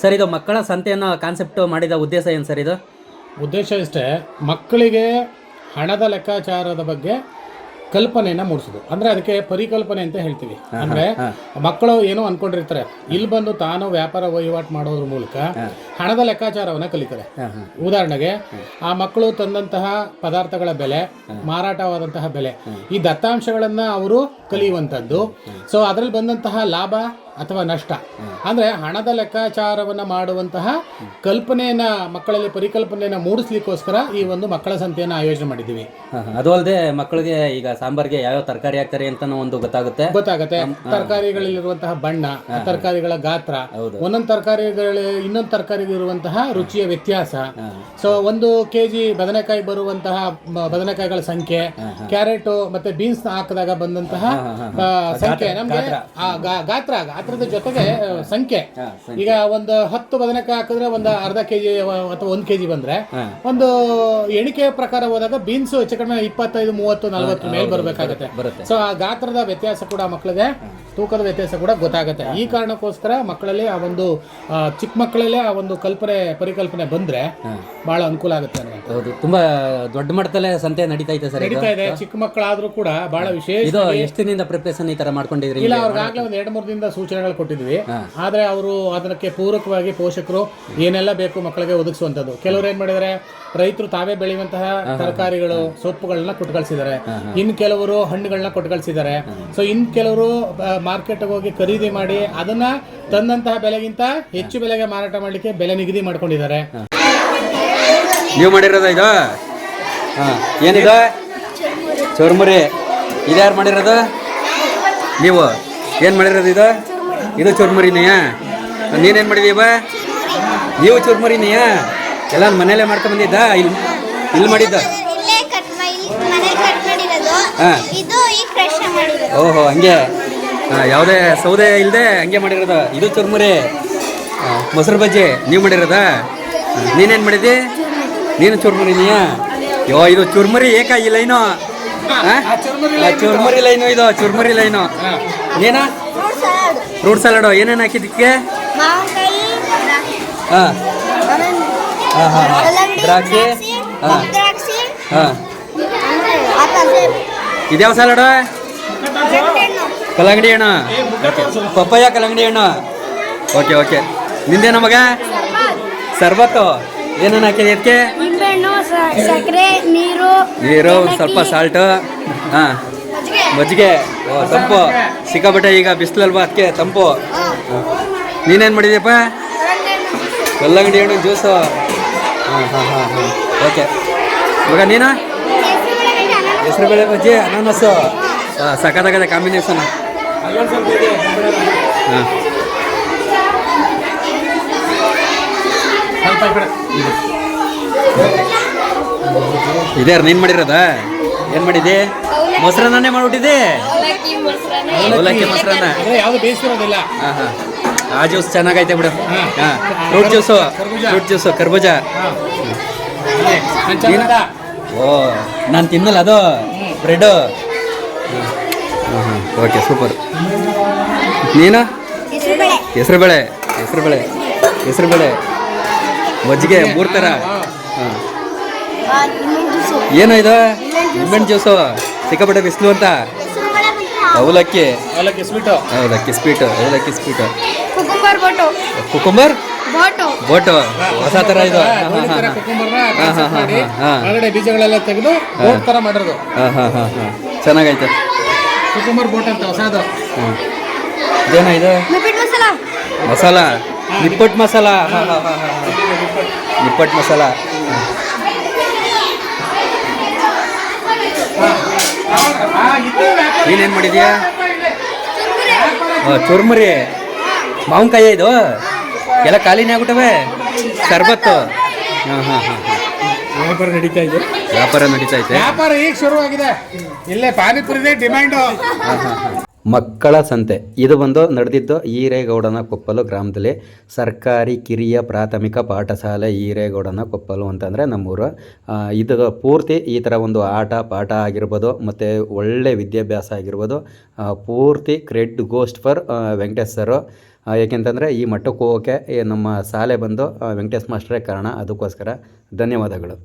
Sir ಇದು ಮಕ್ಕಳ ಸಂತೆ ಅನ್ನೋ ಕಾನ್ಸೆಪ್ಟ್ ಮಾಡಿದ ಉದ್ದೇಶ ಏನು ಸರ್ ಇದು? ಉದ್ದೇಶ ಇಷ್ಟೇ ಮಕ್ಕಳಿಗೆ ಹಣದ ಲೆಕ್ಕಾಚಾರದ ಬಗ್ಗೆ ಕಲ್ಪನೆಯನ್ನ ಮೂಡಿಸೋದು. ಅಂದ್ರೆ ಅದಕ್ಕೆ ಪರಿಕಲ್ಪನೆ ಅಂತ ಹೇಳ್ತೀವಿ. ಅಂದ್ರೆ ಮಕ್ಕಳು ಏನೋ ಅನ್ಕೊಂಡಿರ್ತಾರೆ ಇಲ್ಲಿ ಬಂದು ತಾನು ವ್ಯಾಪಾರ ವಹಿವಾಟು ಮಾಡೋದ್ರ ಮೂಲಕ ಹಣದ ಲೆಕ್ಕಾಚಾರವನ್ನ ಕಲಿತಾರೆ. ಉದಾಹರಣೆಗೆ ಆ ಮಕ್ಕಳು ತಂದಂತಹ ಪದಾರ್ಥಗಳ ಬೆಲೆ ಮಾರಾಟವಾದಂತಹ ಬೆಲೆ ಈ ದತ್ತಾಂಶಗಳನ್ನ ಅವರು ಕಲಿಯುವಂಥದ್ದು. ಸೊ ಅದರಲ್ಲಿ ಬಂದಂತಹ ಲಾಭ ಅಥವಾ ನಷ್ಟ. ಅಂದ್ರೆ ಹಣದ ಲೆಕ್ಕಾಚಾರವನ್ನ ಮಾಡುವಂತಹ ಕಲ್ಪನೆಯನ್ನ ಮಕ್ಕಳಲ್ಲಿ ಪರಿಕಲ್ಪನೆಯನ್ನ ಮೂಡಿಸ್ಲಿಕ್ಕೋಸ್ಕರ ಈ ಒಂದು ಮಕ್ಕಳ ಸಂತೆಯನ್ನ ಆಯೋಜನೆ ಮಾಡಿದ್ದೀವಿ. ಹಾಂ ಅದು ಅಲ್ಲದೆ ಮಕ್ಕಳಿಗೆ ಈಗ ಸಾಂಬಾರ್ಗೆ ಯಾವ್ಯಾವ ತರಕಾರಿ ಹಾಕ್ತಾರೆ ಅಂತ ಒಂದು ಗೊತ್ತಾಗುತ್ತೆ. ಗೊತ್ತಾಗುತ್ತೆ. ತರಕಾರಿಗಳಲ್ಲಿರುವಂತಹ ಬಣ್ಣ ತರಕಾರಿಗಳ ಗಾತ್ರ. ಒಂದೊಂದು ತರಕಾರಿಗಳ ಇನ್ನೊಂದು ತರಕಾರಿ ಇರುವಂತಹ ರುಚಿಯ ವ್ಯತ್ಯಾಸ. ಸೊ ಒಂದು ಕೆಜಿ ಬದನೆಕಾಯಿ ಬರುವಂತಹ ಬದನೆಕಾಯಿಗಳ ಸಂಖ್ಯೆ ಕ್ಯಾರೆಟ್ ಮತ್ತೆ ಬೀನ್ಸ್ ಹಾಕಿದಾಗ ಬಂದಂತಹ ಸಂಖ್ಯೆ. ನಮಗೆ ಗಾತ್ರ. ಗಾತ್ರದ ಜೊತೆಗೆ ಸಂಖ್ಯೆ. ಈಗ ಒಂದು ಹತ್ತು ಬದನೆಕಾಯಿ ಹಾಕಿದ್ರೆ ಒಂದು ಅರ್ಧ ಕೆಜಿ ಅಥವಾ ಒಂದ್ ಕೆಜಿ ಬಂದ್ರೆ ಒಂದು ಎಣಿಕೆ ಪ್ರಕಾರ ಹೋದಾಗ ಬೀನ್ಸ್ ಹೆಚ್ಚು ಕಡಿಮೆ ಇಪ್ಪತ್ತೈದು ಮೂವತ್ತು ನಲವತ್ತು ಮೇಲೆ ಬರಬೇಕಾಗುತ್ತೆ. ಸೊ ಆ ಗಾತ್ರದ ವ್ಯತ್ಯಾಸ ಕೂಡ ಮಕ್ಕಳಿಗೆ ತೂಕದ ವ್ಯತ್ಯಾಸ ಕೂಡ ಗೊತ್ತಾಗುತ್ತೆ. ಈ ಕಾರಣಕ್ಕೋಸ್ಕರ ಮಕ್ಕಳಲ್ಲಿ ಆ ಒಂದು ಚಿಕ್ಕ ಮಕ್ಕಳಲ್ಲೇ ಆ ಒಂದು ಕಲ್ಪನೆ ಪರಿಕಲ್ಪನೆ ಬಂದ್ರೆ ಬಹಳ ಅನುಕೂಲ ಆಗುತ್ತೆ ಹೌದು ತುಂಬಾ ದೊಡ್ಡ ಮಟ್ಟದಲ್ಲೇ ಸಂತೆ ನಡೀತಾ ಇದೆ ಸರ್ ನಡೀತಾ ಇದೆ. ಚಿಕ್ಕ ಮಕ್ಕಳಾದ್ರೂ ಕೂಡ ಬಹಳ ವಿಶೇಷ ಇದು ಎಷ್ಟು ದಿನದಿಂದ ಪ್ರಿಪರೇಷನ್ ಈ ತರ ಮಾಡ್ಕೊಂಡಿದ್ರಿ ಇಲ್ಲ ಅವ್ರಿಗಾಗಲೇ ಒಂದ್ ಎರಡು ಮೂರು ದಿನದ ಸೂಚನೆಗಳು ಕೊಟ್ಟಿದ್ವಿ. ಆದ್ರೆ ಅವರು ಅದಕ್ಕೆ ಪೂರಕವಾಗಿ ಪೋಷಕರು ಏನೆಲ್ಲ ಬೇಕು ಮಕ್ಕಳಿಗೆ ಒದಗಿಸುವಂತದ್ದು ಕೆಲವರು ಏನ್ ಮಾಡಿದಾರೆ ರೈತರು ತಾವೇ ಬೆಳೆಯುವಂತಹ ತರಕಾರಿಗಳು ಸೊಪ್ಪುಗಳನ್ನ ಕೊಟ್ಟು ಕಳಿಸಿದ್ದಾರೆ ಇನ್ ಕೆಲವರು ಹಣ್ಣುಗಳನ್ನ ಕೊಟ್ಟು ಕಳಿಸಿದ್ದಾರೆ ಸೊ ಇನ್ ಕೆಲವರು ಮಾರ್ಕೆಟ್ಗೆ ಹೋಗಿ ಖರೀದಿ ಮಾಡಿ ಅದನ್ನ ತಂದಂತಹ ಬೆಲೆಗಿಂತ ಹೆಚ್ಚು ಬೆಲೆಗೆ ಮಾರಾಟ ಮಾಡ್ಲಿಕ್ಕೆ ಬೆಲೆ ನಿಗದಿ ಮಾಡ್ಕೊಂಡಿದ್ದಾರೆ. ನೀವು ಮಾಡಿರೋದ ಇದು? ಹಾ. ಏನಿದು? ಚುರ್ಮುರಿ. ಇದು ಯಾರು ಮಾಡಿರೋದು? ನೀವು. ಏನು ಮಾಡಿರೋದು ಇದು? ಇದು ಚುರ್ಮುರಿನೆಯಾ ನೀನೇನು ಮಾಡಿದೀವ ನೀವು ಚುರ್ಮುರಿನೆಯಾ ಎಲ್ಲ ಮನೇಲೆ ಮಾಡ್ಕೊ ಬಂದಿದ್ದ? ಇಲ್ಲಿ ಇಲ್ಲಿ ಮಾಡಿದ್ದ ಮಾಡಿರೋದು. ಓಹೋ ಹಂಗೆ. ಹಾಂ ಯಾವುದೇ ಸೌದೆ ಇಲ್ಲದೆ ಹಂಗೆ ಮಾಡಿರೋದ. ಇದು ಚುರ್ಮುರಿ. ಮೊಸರು ಬಜ್ಜಿ. ನೀವು ಮಾಡಿರೋದ? ನೀನೇನು ಮಾಡಿದಿ? ನೀನು ಚುರ್ಮುರಿನಿಯಾ ಯೋ ಇದು ಚುರ್ಮುರಿ ಏಕ ಈ ಲೈನು ಚುರ್ಮುರಿ ಲೈನು ಇದು ಚುರ್ಮುರಿ ಲೈನು. ನೀನ? ಫ್ರೂಟ್ ಸಲಾಡ್ ಏನೇನು ಹಾಕಿದ್ದಕ್ಕೆ ಹಾಂ. ಹಾಂ ಹಾಂ ಹಾಂ. ದ್ರಾಕ್ಷಿ? ಹಾಂ. ಹಾಂ. ಇದ್ಯಾವ ಸಲಾಡು ಕಲ್ಲಂಗಡಿ ಹಣ್ಣು. ಪಪ್ಪಾಯ ಕಲ್ಲಂಗಡಿ ಹಣ್ಣು. Okay okay. ನಿಂದೇನ ಮಗ ಸರ್ಬತ್ತು. ಏನೇನು ಹಾಕಿದೆ ಅದಕ್ಕೆ ಸಕ್ಕರೆ ನೀರು ನೀರು ಸ್ವಲ್ಪ ಸಾಲ್ಟು ಹಾಂ. ಮಜ್ಜಿಗೆ. ತಂಪು. ಸಿಕ್ಕಾಪಟ್ಟೆ ಈಗ ಬಿಸಿಲಲ್ವಾ, ಅದಕ್ಕೆ ತಂಪು. ನೀನೇನು ಮಾಡಿದ್ಯಪ್ಪ? ಕಲ್ಲಂಗಡಿ ಹಣ್ಣು, ಜ್ಯೂಸು. ಹಾಂ ಹಾಂ ಹಾಂ ಹಾಂ. ಓಕೆ. ಮಗ, ನೀನು? ಹೆಸರುಬೇಳೆ ಬಜ್ಜಿ ಅನಾನಸ್ಸು ಹಾಂ ಸಖತ್ತಾಗದೆ ಕಾಂಬಿನೇಷನ್. ಹಾಂ. ಇದ್ಯಾರು ನೀನು ಮಾಡಿರೋದಾ? ಏನು ಮಾಡಿದ್ದೆ? ಮೊಸರನ್ನೇ ಮಾಡ್ಬಿಟ್ಟಿದೆ ಅವಲಕ್ಕಿ ಮೊಸರನ್ನ. ಯಾವ್ದು ಬೇಯಿಸಿರೋದಿಲ್ಲ ಹಾಂ ಹಾಂ. ಆ ಜ್ಯೂಸ್ ಚೆನ್ನಾಗೈತೆ ಬಿಡು. ಹಾ. Fruit juice. ಫ್ರೂಟ್ ಜ್ಯೂಸು ಕರ್ಬೂಜ? ಓ ನಾನು ತಿನ್ನಲ್ಲ ಅದು. ಬ್ರೆಡ್ ಹಾಂ ಹಾಂ ಓಕೆ ಸೂಪರ್ ನೀನು? ಹೆಸರು ಬೇಳೆ ಹೆಸರು ಬೇಳೆ ಮಜ್ಜಿಗೆ ಮೂರು ಥರ ಹಾಂ ಏನು ಇದು? ನಿಂಬೆಹಣ್ಣು ಜ್ಯೂಸು ಸಿಕ್ಕಾಪಟ್ಟೆ ಬಿಸಿಲು ಅಂತ? ಅವಲಕ್ಕಿ. ಅವಲಕ್ಕಿ ಸ್ವೀಟು ಅವಲಕ್ಕಿ ಸ್ವೀಟು ಅವಲಕ್ಕಿ ಸ್ವೀಟು ಕುಕುಂಬರ್ ಬೋಟು ಕುಕುಂಬರ್ ಬೋಟೋ ಬೋಟೋ ಹೊಸ ತರ ಇದು. ಒಳಗಡೆ ಬೀಜಗಳೆಲ್ಲ ತೆಗೆದು ಬೋಟ್ ತರ ಮಾಡಿರೋದು. ಹಾಂ ಹಾಂ ಹಾಂ ಹಾಂ. ಚೆನ್ನಾಗೈತೆ. ಕುಕುಂಬರ್ ಬೋಟ್ ಅಂತ ಹೊಸದು. ಇದೇನಾ ಇದು? ಮಸಾಲ. ನಿಪ್ಪಟ್ ನಿಪ್ಪಟ್ಟು ಮಸಾಲ ನಿಪ್ಪಟ್ಟು ಮಸಾಲ. ನೀನೇನು ಮಾಡಿದ್ಯಾ? ಚುರ್ಮುರಿ. ಮಾವಿನಕಾಯಿ ಇದು? ಎಲ್ಲ ಖಾಲಿನೇ ಆಗ್ಬಿಟ್ಟವೆ? ಶರ್ಬತ್ತು. ಹಾಂ ಹಾಂ ಹಾಂ ವ್ಯಾಪಾರ ನಡೀತಾ ಇದೆ. ವ್ಯಾಪಾರ ನಡೀತಾ ಇದೆ. ವ್ಯಾಪಾರ ಈಗ ಶುರುವಾಗಿದೆ. ಇಲ್ಲೇ ಪಾನಿಪುರಿದೆ ಡಿಮ್ಯಾಂಡು ಮಕ್ಕಳ ಸಂತೆ. ಇದು ಬಂದು ನಡೆದಿದ್ದು ಈರೇಗೌಡನ ಕೊಪ್ಪಲು ಗ್ರಾಮದಲ್ಲಿ. ಸರ್ಕಾರಿ ಕಿರಿಯ ಪ್ರಾಥಮಿಕ ಪಾಠಶಾಲೆ ಈರೇಗೌಡನ ಕೊಪ್ಪಲು ಅಂತಂದರೆ ನಮ್ಮೂರು. ಇದು ಪೂರ್ತಿ ಈ ಥರ ಒಂದು ಆಟ, ಪಾಠ ಆಗಿರ್ಬೋದು, ಮತ್ತು ಒಳ್ಳೆ ವಿದ್ಯಾಭ್ಯಾಸ ಆಗಿರ್ಬೋದು ಪೂರ್ತಿ credit goes for Venkatesh sir. ಏಕೆಂತಂದರೆ ಈ ಮಟ್ಟಕ್ಕೆ ಹೋಗೋಕ್ಕೆ ನಮ್ಮ ಶಾಲೆ ಬಂದು ವೆಂಕಟೇಶ್ ಮಾಸ್ಟ್ರೇ ಕಾರಣ. ಅದಕ್ಕೋಸ್ಕರ ಧನ್ಯವಾದಗಳು.